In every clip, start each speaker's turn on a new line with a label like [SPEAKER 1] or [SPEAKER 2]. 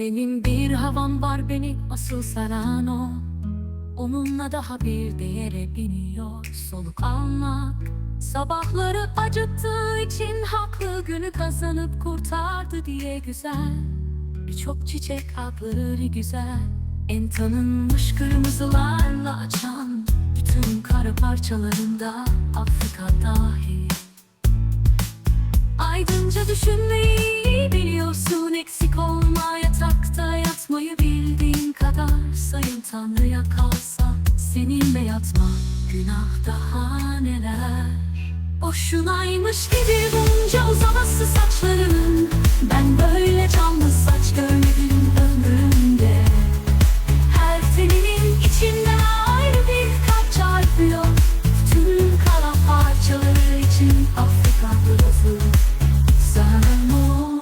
[SPEAKER 1] Senin bir havan var beni asıl saran o. Onunla daha bir değere biniyor. Soluk almak Sabahları acıttığı için haklı günü kazanıp kurtardı diye güzel. Birçok çiçek adları güzel. En tanınmış kırmızılarla açan Bütün kara parçalarında Afrika dahil. Aydınca düşünmeyi Tanrı'ya kalsa seninle yatma. Günah daha neler? Boşunaymış gibi bunca uzaması saçların Ben böyle canlı saç görmedim ömrümde. Her teninin içinde ayrı bir kalp çarpıyor. Tüm kalan parçaları için Afrika burası Sanırım o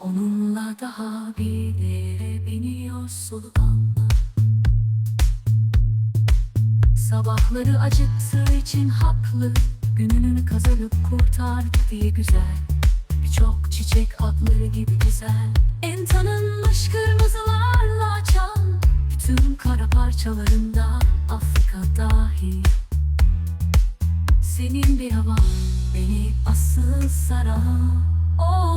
[SPEAKER 1] onunla daha bir yere biniyor soluk Sabahları acıttığı için haklı. Gününü kazanıp kurtardı diye güzel. Birçok çiçek adları gibi güzel. En tanınmış kırmızılarla açan Bütün kara parçalarında Afrika dahil. Senin bir havan beni asıl saran. Onunla